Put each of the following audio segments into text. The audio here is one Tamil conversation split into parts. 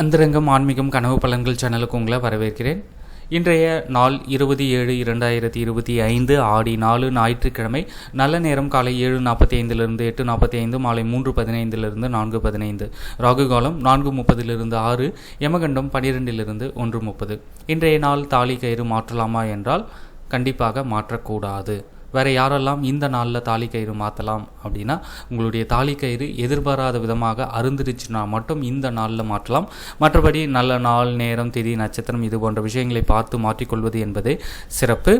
அந்தரங்கம் ஆன்மீகம் கனவு பலன்கள் சேனலுக்கு உங்களை வரவேற்கிறேன். இன்றைய நாள் இருபது ஏழு இரண்டாயிரத்தி இருபத்தி ஐந்து ஆடி நாலு ஞாயிற்றுக்கிழமை. நல்ல நேரம் காலை ஏழு நாற்பத்தி ஐந்திலிருந்து எட்டு நாற்பத்தி ஐந்து மாலை மூன்று பதினைந்திலிருந்து நான்கு பதினைந்து. ராகு காலம் நான்கு முப்பதிலிருந்து ஆறு யமகண்டம் பனிரெண்டிலிருந்து ஒன்று முப்பது. இன்றைய நாள் தாலி கயிறு மாற்றலாமா என்றால் கண்டிப்பாக மாற்றக்கூடாது. வேற யாரெல்லாம் இந்த நாளில் தாலி கயிறு மாற்றலாம் அப்படின்னா உங்களுடைய தாலி கயிறு எதிர்பாராத விதமாக அருந்துருச்சுன்னா மட்டும் இந்த நாளில் மாற்றலாம். மற்றபடி நல்ல நாள் நேரம் தேதி நட்சத்திரம் இது போன்ற விஷயங்களை பார்த்து மாற்றிக்கொள்வது என்பதே சிறப்பு.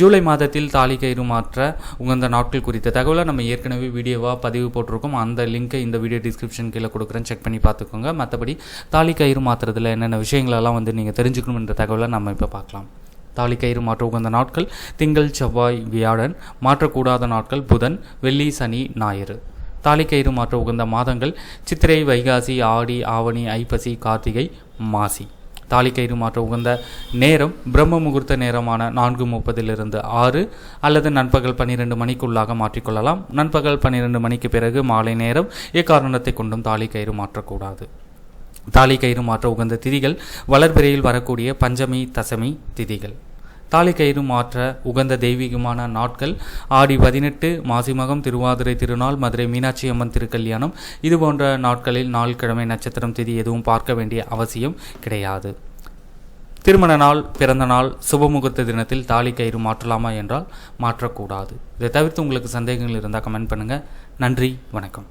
ஜூலை மாதத்தில் தாலி கயிறு மாற்ற உகந்த நாட்கள் குறித்த தகவலை நம்ம ஏற்கனவே வீடியோவாக பதிவு போட்டிருக்கோம். அந்த லிங்கை இந்த வீடியோ டிஸ்கிரிப்ஷன் கீழே கொடுக்குறேன். செக் பண்ணி பார்த்துக்கோங்க. மற்றபடி தாலி கயிறு மாற்றுறதுல என்னென்ன விஷயங்களெல்லாம் வந்து நீங்கள் தெரிஞ்சுக்கணுன்ற தகவலை நம்ம இப்போ பார்க்கலாம். தாலி கயிறு மாற்ற உகந்த நாட்கள் திங்கள் செவ்வாய் வியாழன் மாற்றக்கூடாத நாட்கள் புதன் வெள்ளி சனி ஞாயிறு. தாலி கயிறு மாற்ற உகந்த மாதங்கள் சித்திரை வைகாசி ஆடி ஆவணி ஐப்பசி கார்த்திகை மாசி. தாலி கயிறு மாற்ற உகந்த நேரம் பிரம்ம முகூர்த்த நேரமான நான்கு முப்பதிலிருந்து ஆறு அல்லது நண்பகல் பன்னிரெண்டு மணிக்குள்ளாக மாற்றிக்கொள்ளலாம். நண்பகல் பன்னிரெண்டு மணிக்கு பிறகு மாலை நேரம் எக்காரணத்தை கொண்டும் தாலி கயிறு மாற்றக்கூடாது. தாலி கயிறு மாற்ற உகந்த திதிகள் வளர்பிறையில் வரக்கூடிய பஞ்சமி தசமி திதிகள். தாலி கயிறு மாற்ற உகந்த தெய்வீகமான நாட்கள் ஆடி பதினெட்டு மாசிமகம் திருவாதிரை திருநாள் மதுரை மீனாட்சி அம்மன் திருக்கல்யாணம் இது போன்ற நாட்களில் நாள் கிழமை நட்சத்திரம் திதி எதுவும் பார்க்க வேண்டிய அவசியம் கிடையாது. திருமண நாள் பிறந்த நாள் சுபமுகூர்த்த தினத்தில் தாலி கயிறு மாற்றலாமா என்றால் மாற்றக்கூடாது. இதை தவிர்த்து உங்களுக்கு சந்தேகங்கள் இருந்தால் கமெண்ட் பண்ணுங்கள் நன்றி வணக்கம்.